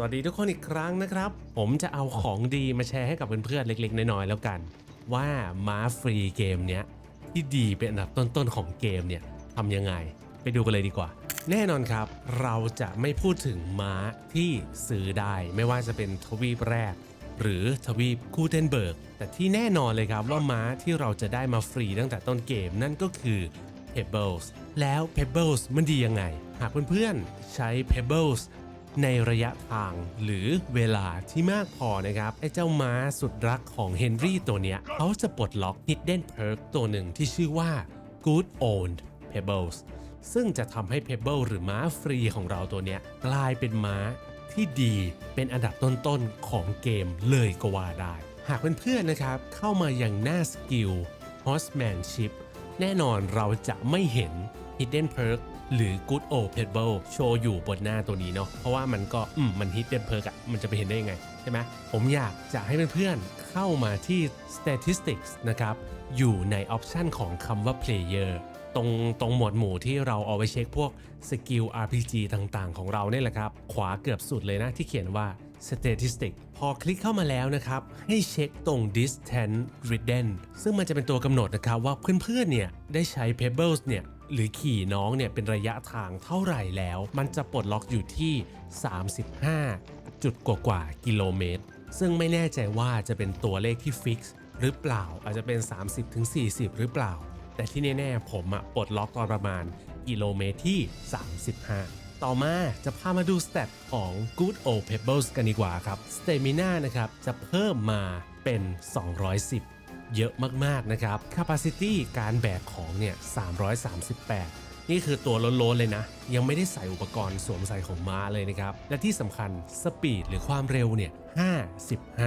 สวัสดีทุกคนอีกครั้งนะครับ ผมจะเอาของดีมาแชร์ให้กับเพื่อนๆเล็ก ๆ น้อยๆแล้วกัน ว่าม้าฟรีเกมเนี้ยที่ดีเป็นอันดับต้นๆของเกมเนี่ยทำยังไง ไปดูกันเลยดีกว่า แน่นอนครับ เราจะไม่พูดถึงม้าที่ซื้อได้ไม่ว่าจะเป็นทวีปแรก หรือทวีปกูเทนเบิร์ก แต่ที่แน่นอนเลยครับว่าม้าที่เราจะได้มาฟรีตั้งแต่ต้นเกมนั่นก็คือ Pebbles แล้ว Pebbles มันดียังไง หากเพื่อนๆใช้ Pebbles ในระยะทางหรือเวลาที่มากพอนะครับ ไอ้เจ้าม้าสุดรักของเฮนรี่ตัวเนี้ยเขาจะปลดล็อก Hidden Perk ตัวหนึ่งที่ชื่อว่า Good Owned Pebbles ซึ่งจะทำให้ Pebble หรือม้าฟรีของเราตัวเนี้ยกลายเป็นม้าที่ดีเป็นอันดับต้นๆของเกมเลยก็ว่าได้ หากเพื่อนๆนะครับ เข้ามาอย่างหน้าสกิล Horsemanship แน่นอนเราจะไม่เห็น Hidden Perk หรือ Good Old Pebble โชว์อยู่บนหน้าตัวนี้เนาะเพราะว่ามันก็อืมมันฮิตเดนเพิร์กอะมันจะไปเห็นได้ยังไงใช่ไหมผมอยากจะให้เพื่อนๆเข้ามาที่ Statistics นะครับ อยู่ในออปชันของคำว่า Player ตรงตรงหมวดหมู่ที่เราเอาไว้เช็คพวกสกิล RPG ต่างๆ ของเราเนี่ยแหละครับ ขวาเกือบสุดเลยนะที่เขียนว่า statistic พอคลิกเข้ามาแล้วนะครับ ให้เช็คตรง distance ridden ซึ่งมันจะเป็นตัวกำหนดนะครับว่าเพื่อนๆเนี่ยได้ใช้ pebbles เนี่ยหรือขี่น้องเนี่ยเป็นระยะทางเท่าไหร่แล้ว มันจะปลดล็อกอยู่ที่ 35 จุดกว่าๆกิโลเมตร ซึ่งไม่แน่ใจว่าจะเป็นตัวเลขที่ฟิกซ์หรือเปล่าอาจจะเป็น 30-40 หรือเปล่า แต่ที่แน่ๆผมอะปลดล็อกตอนประมาณกิโลเมตรที่ 35 ต่อมาจะพามาดูสเตตของ Good Old Pebbles กันดีกว่าครับ Stamina นะครับจะเพิ่มมาเป็น 210 เยอะมากๆนะครับ Capacity การแบกของเนี่ย 338 นี่คือตัวล้นๆเลยนะ ยังไม่ได้ใส่อุปกรณ์สวมใส่ของม้าเลยนะครับ และที่สำคัญสปีดหรือความเร็วเนี่ย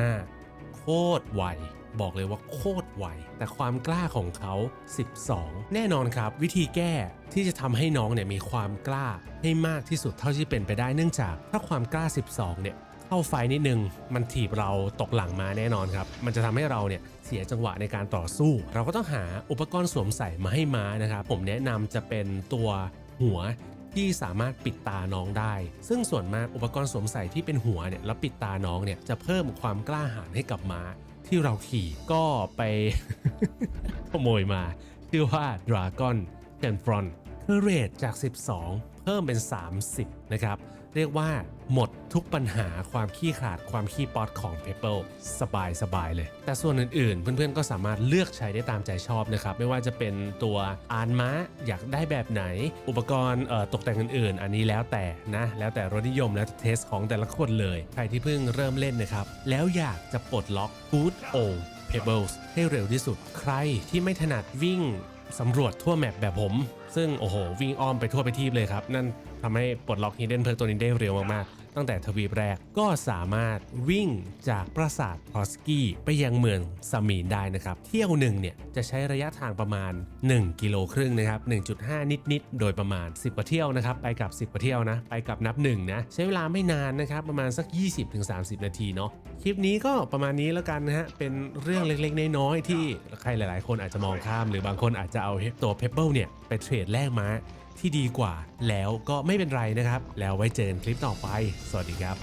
55 โคตรไว บอกเลยว่าโคตรไวแต่ความกล้าของเขา 12 แน่นอนครับ วิธีแก้ที่จะทำให้น้องเนี่ยมีความกล้าให้มากที่สุดเท่าที่เป็นไปได้เนื่องจาก ถ้าความกล้า 12 เนี่ยเข้าไฟนิดนึง มันถีบเราตกหลังมาแน่นอนครับ มันจะทำให้เราเนี่ยเสียจังหวะในการต่อสู้ เราก็ต้องหาอุปกรณ์สวมใส่มาให้ม้านะครับผมแนะนำจะเป็นตัวหัวที่สามารถปิดตาน้องได้ ซึ่งส่วนมากอุปกรณ์สวมใส่ที่เป็นหัวเนี่ยแล้วปิดตาน้องเนี่ยจะเพิ่มความกล้าหาญให้กับม้า ที่เราขี่ก็ไปขโมยมา ชื่อว่า Dragon t e n f r o n คือเรทจาก 12 เพิ่มเป็น 30 นะครับ เรียกว่าหมดทุกปัญหาความขี้ขลาดความขี้ป๊อตของ p a p e r สบายสบายเลย แต่ส่วนอื่นๆ เพื่อนๆ ก็สามารถเลือกใช้ได้ตามใจชอบนะครับ ไม่ว่าจะเป็นตัวอานม้าอยากได้แบบไหน อุปกรณ์ตกแต่งอื่นๆ อันนี้แล้วแต่นะ แล้วแต่รสนิยมแล้วแต่เทสของแต่ละคนเลย ใครที่เพิ่งเริ่มเล่นนะครับ แล้วอยากจะปลดล็อก Good Old Pebbles ให้เร็วที่สุด ใครที่ไม่ถนัดวิ่ง สำรวจทั่วแมปแบบผม ซึ่งโอ้โหวิ่งอ้อมไปทั่วไปทีบเลยครับ นั่นทำให้ปลดล็อก Hidden Perk ตัวนี้ได้เร็วมากๆ ตั้งแต่ทวีปแรกก็สามารถวิ่งจากปราสาทพอสกี้ไปยังเมืองซามีนได้นะครับ เที่ยวหนึ่งเนี่ยจะใช้ระยะทางประมาณ 1 กิโลครึ่งนะครับ 1.5 นิดๆโดยประมาณ 10กว่าเที่ยวนะครับ ไปกับ 10กว่าเที่ยวนะ ไปกับนับหนึ่งนะ ใช้เวลาไม่นานนะครับ ประมาณสัก 20-30 นาทีเนาะ คลิปนี้ก็ประมาณนี้แล้วกันนะฮะ เป็นเรื่องเล็กๆ น้อยๆที่ใครหลาย ๆ คนอาจจะมองข้าม หรือบางคนอาจจะเอาตัว Pebble เนี่ยไปเทรดแลกม้าที่ดีกว่าแล้วก็ไม่เป็นไรนะครับ แล้วไว้เจอกันคลิปต่อไป สวัสดีครับ